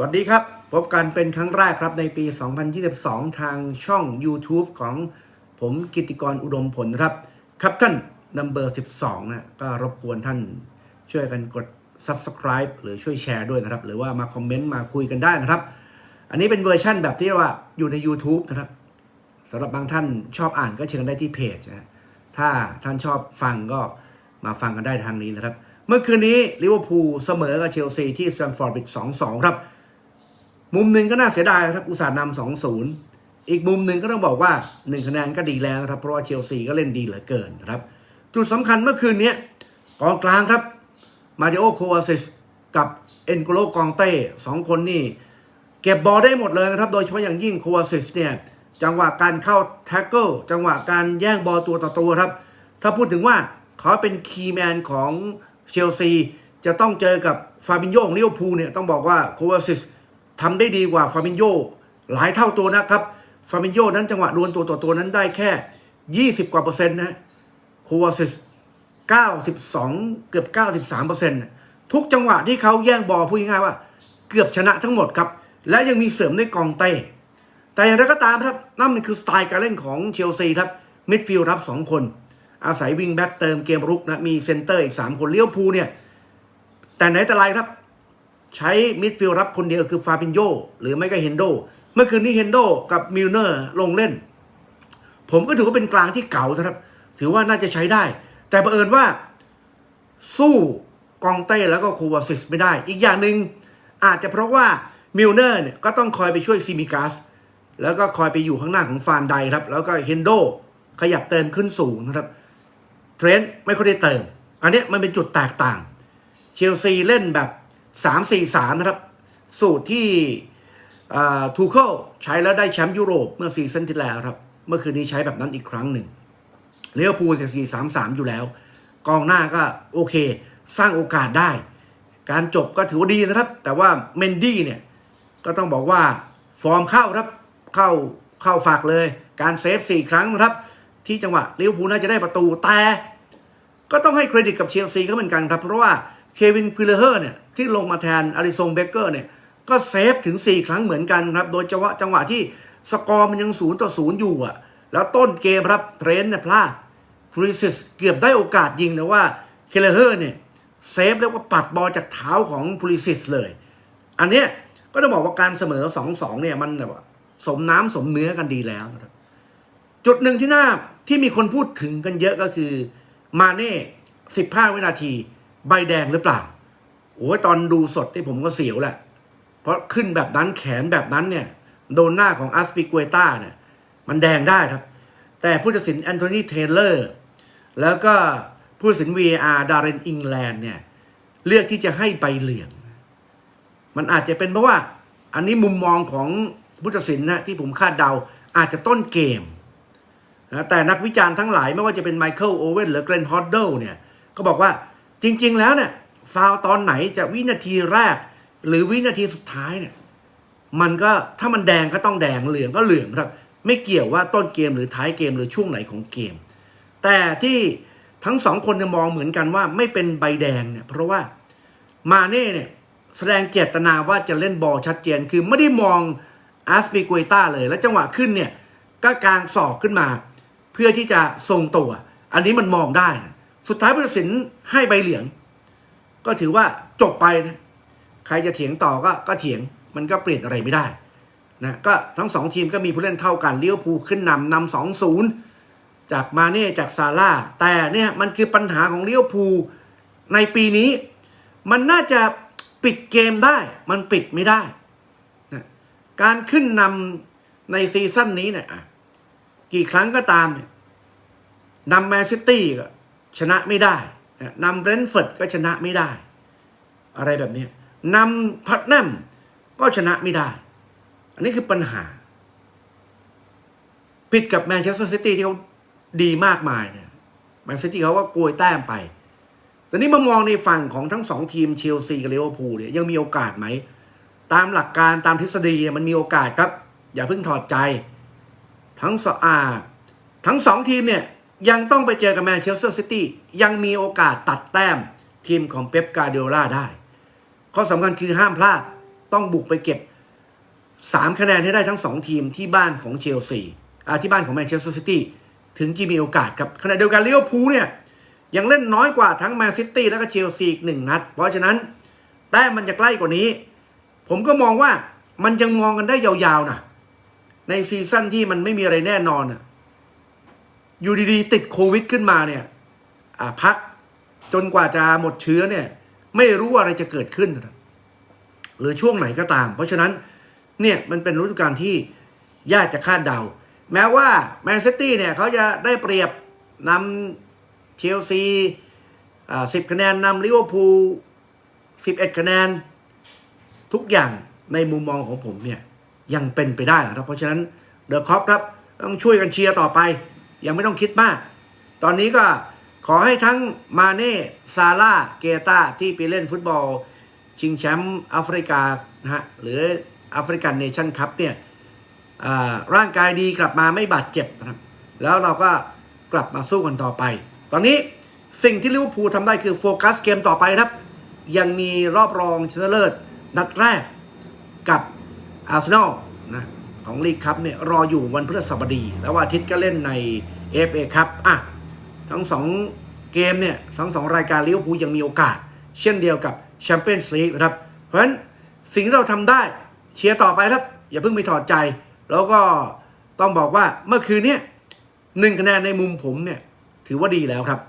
วัสดีครับ พบกันเป็นครั้งแรกครับในปี 2022 ทางช่อง YouTube ของผมกิติกรอุดมผลครับ ครับท่านนัมเบอร์12 นะก็รบกวนท่านช่วยกันกด Subscribe หรือช่วยแชร์ด้วยนะครับ หรือว่ามาคอมเมนต์มาคุยกันได้นะครับ อันนี้เป็นเวอร์ชั่นแบบที่ว่าอยู่ใน YouTube นะครับสำหรับบางท่านชอบอ่านก็เชิญได้ที่เพจนะถ้าท่านชอบฟังก็มาฟังกันได้ทางนี้นะครับ เมื่อคืนนี้ลิเวอร์พูลเสมอกับเชลซีที่สแตมฟอร์ดบิด2-2 ครับ มุมหนึ่งก็น่าเสียดายครับอุตส่าห์นำสองศูนย์อีกมุมหนึ่งก็ต้องบอกว่า1คะแนนก็ดีแล้วนะครับเพราะว่าเชลซีก็เล่นดีเหลือเกินครับ จุดสำคัญเมื่อคืนนี้กองกลางครับมาริโอโควาซิสกับเอ็นโกโลกองเต้สองคนนี่เก็บบอลได้หมดเลยนะครับโดยเฉพาะอย่างยิ่งโควาซิสเนี่ยจังหวะการเข้าแท็กเกิลจังหวะการแย่งบอลตัวต่อตัวครับ ถ้าพูดถึงว่าเขาเป็นคีย์แมนของเชลซีจะต้องเจอกับฟาบินโยของลิเวอร์พูลเนี่ยต้องบอกว่าโควาซิส ทำได้ดีกว่าฟาบินโยหลายเท่าตัวนะครับฟาบินโยนั้นจังหวะดวลตัวต่อตัวนั้นได้แค่ 20 กว่าเปอร์เซ็นต์นะโควาซิส92 เกือบ 93เปอร์เซ็นต์ทุกจังหวะที่เขาแย่งบอลพูดง่ายๆว่า เกือบชนะทั้งหมดครับ และยังมีเสริมด้วยกองเต้ แต่อย่างไรก็ตามครับนั่นคือสไตล์การเล่นของเชลซีครับมิดฟิลด์รับ 2 คน อาศัยวิงแบ็กเติมเกมรุกนะมีเซนเตอร์อีก 3 คนเลี้ยวภูเนี่ยแต่ไหนแต่ไรครับ ใช้มิดฟิลด์รับคนเดียวคือฟาบินโยหรือไม่ก็เฮนโด เมื่อคืนนี้เฮนโดกับมิลเนอร์ลงเล่น ผมก็ถือว่าเป็นกลางที่เก่านะครับ ถือว่าน่าจะใช้ได้ แต่บังเอิญว่าสู้กองเต้แล้วก็โควาซิสไม่ได้ อีกอย่างหนึ่งอาจจะเพราะว่ามิลเนอร์เนี่ยก็ต้องคอยไปช่วยซิมิกัสแล้วก็คอยไปอยู่ข้างหน้าของฟานไดครับ แล้วก็เฮนโดขยับเติมขึ้นสูงนะครับเทรนต์ไม่ค่อยได้เติม อันเนี้ยมันเป็นจุดแตกต่าง เชลซีเล่นแบบ 3-4-3 นะครับ สูตรที่ทูเคิลใช้แล้วได้แชมป์ยุโรปเมื่อซีซั่นที่แล้วครับ เมื่อคืนนี้ใช้แบบนั้นอีกครั้งหนึ่งเลี้ยวปูลกับ4 3 3 อยู่แล้ว กองหน้าก็โอเค สร้างโอกาสได้ การจบก็ถือว่าดีนะครับ แต่ว่าเมนดี้เนี่ย ก็ต้องบอกว่าฟอร์มเข้าครับเข้าเข้าฝากเลย การเซฟ 4 ครั้งนะครับ ที่จังหวะลิเวอร์พูลน่าจะได้ประตูแต่ก็ต้องให้เครดิตกับเชลซีเขาเหมือนกันครับ เพราะว่าเควินพิลเลอร์เนี่ย ที่ลงมาแทนอาริซงเบเกอร์เนี่ยก็เซฟถึง 4 ครั้งเหมือนกันครับ โดยจังหวะจังหวะที่สกอร์มันยังศูนย์ต่อศูนย์อยู่อะ แล้วต้นเกมครับเทรนต์เนี่ยพลาดพริซิสเกือบได้โอกาสยิงแต่ว่าเคเลเฮอร์เนี่ยเซฟแล้วก็ปัดบอลจากเท้าของพริซิสเลย อันเนี้ยก็ต้องบอกว่าการเสมอ 2-2 เนี่ยมันแบบสมน้ำสมเนื้อกันดีแล้วนะครับจุดหนึ่งที่น่าที่มีคนพูดถึงกันเยอะก็คือมาเน่สิบห้าวินาที ใบแดงหรือเปล่า โอ้ยตอนดูสดที่ผมก็เสียวแหละ เพราะขึ้นแบบนั้นแขนแบบนั้นเนี่ย โดนหน้าของอัสปิกเวต้าเนี่ย มันแดงได้ครับ แต่ผู้ตัดสินแอนโทนีเทเลอร์ แล้วก็ผู้ตัดสิน VAR ดาร์เรนอิงแลนด์เนี่ย เลือกที่จะให้ใบเหลือง มันอาจจะเป็นเพราะว่า อันนี้มุมมองของผู้ตัดสินนะที่ผมคาดเดาอาจจะต้นเกมนะแต่นักวิจารณ์ทั้งหลายไม่ว่าจะเป็นไมเคิลโอเว่นหรือเกรนฮอดเดิลเนี่ย ก็บอกว่าจริง ๆ แล้วเนี่ย ฟาวตอนไหนจะวินาทีแรก หรือวินาทีสุดท้ายเนี่ยมันก็ถ้ามันแดงก็ต้องแดงเหลืองก็เหลืองครับ ไม่เกี่ยวว่าต้นเกมหรือท้ายเกมหรือช่วงไหนของเกม แต่ที่ทั้งสองคนมองเหมือนกันว่าไม่เป็นใบแดงเนี่ยเพราะว่ามาเน่เนี่ยแสดงเจตนาว่าจะเล่นบอลชัดเจนคือไม่ได้มองอาสปิกเวต้าเลย แล้วจังหวะขึ้นเนี่ยก็กางศอกขึ้นมา เพื่อที่จะทรงตัว อันนี้มันมองได้ สุดท้ายผู้ตัดสินให้ใบเหลือง ก็ถือว่าจบไปนะใครจะเถียงต่อก็ก็เถียงมันก็เปลี่ยนอะไรไม่ได้นะก็ทั้งสองทีมก็มีผู้เล่นเท่ากันเลี้ยวภูขึ้นนำนำสองศูนย์จากมาเน่จากซาร่าแต่เนี่ยมันคือปัญหาของเลี้ยวภูในปีนี้ มันน่าจะปิดเกมได้ มันปิดไม่ได้นะการขึ้นนำในซีซั่นนี้เนี่ยกี่ครั้งก็ตามเนี่ยนำแมนซิตี้ก็ชนะไม่ได้ นำเบรนท์ฟอร์ดก็ชนะไม่ได้ อะไรแบบนี้นำพัตแนมก็ชนะไม่ได้ อันนี้คือปัญหา ผิดกับแมนเชสเตอร์ซิตี้ที่เขาดีมากมายเนี่ยแมนซิตี้เขาก็โกยแต้มไป แต่นี้มามองในฝั่งของทั้งสองทีมเชลซีกับลิเวอร์พูลเนี่ยยังมีโอกาสไหม ตามหลักการตามทฤษฎีมันมีโอกาสครับ อย่าเพิ่งถอดใจ ทั้งสอาทั้งสองทีมเนี่ย ยังต้องไปเจอกับแมนเชสเตอร์ซิตี้ยังมีโอกาสตัดแต้มทีมของเป๊ปกาเดโอล่าได้ ข้อสำคัญคือห้ามพลาดต้องบุกไปเก็บ 3 คะแนนให้ได้ทั้ง 2 ทีมที่บ้านของเชลซีที่บ้านของแมนเชสเตอร์ซิตี้ถึงจะมีโอกาสครับขณะเดียวกันลิเวอร์พูลเนี่ยยังเล่นน้อยกว่าทั้งแมนซิตี้และก็เชลซีอีกหนึ่งนัด เพราะฉะนั้นแต้มมันจะใกล้กว่านี้ ผมก็มองว่ามันยังมองกันได้ยาวๆนะในซีซั่นที่มันไม่มีอะไรแน่นอนนะ อยู่ดีๆ ติดโควิดขึ้นมาเนี่ยพักจนกว่าจะหมดเชื้อเนี่ย ไม่รู้อะไรจะเกิดขึ้น หรือช่วงไหนก็ตาม เพราะฉะนั้นเนี่ยมันเป็นฤดูกาลที่ยากจะคาดเดา แม้ว่าแมนซิตี้เนี่ยเขาจะได้เปรียบนำเชลซีสิบคะแนนนำลิเวอร์พูลสิบเอ็ดคะแนน ทุกอย่างในมุมมองของผมเนี่ย ยังเป็นไปได้นะครับ เพราะฉะนั้นเดอะคอปครับ ต้องช่วยกันเชียร์ต่อไป ยังไม่ต้องคิดมาก ตอนนี้ก็ขอให้ทั้งมาเน่ซาร่าเกตาที่ไปเล่นฟุตบอล ชิงแชมป์แอฟริกานะฮะหรือแอฟริกันเนชั่นคัพเนี่ยร่างกายดีกลับมาไม่บาดเจ็บนะครับแล้วเราก็กลับมาสู้กันต่อไป ตอนนี้สิ่งที่ลิเวอร์พูลทำได้คือโฟกัสเกมต่อไปครับ ยังมีรอบรองชนะเลิศนัดแรกกับอาร์เซนอลนะ ของลีกคัพเนี่ยรออยู่วันพฤหัสบดี แล้ววันอาทิตย์ก็เล่นใน FA ครับอะทั้งสองเกมเนี่ยทั้งสองรายการลิเวอร์พูลยังมีโอกาส เช่นเดียวกับแชมเปี้ยนส์ลีกนะครับ เพราะฉะนั้นสิ่งที่เราทำได้เชียร์ต่อไปครับ อย่าเพิ่งไปถอดใจ แล้วก็ต้องบอกว่าเมื่อคืนเนี้หนึ่งคะแนนในมุมผมเนี่ยถือว่าดีแล้วครับ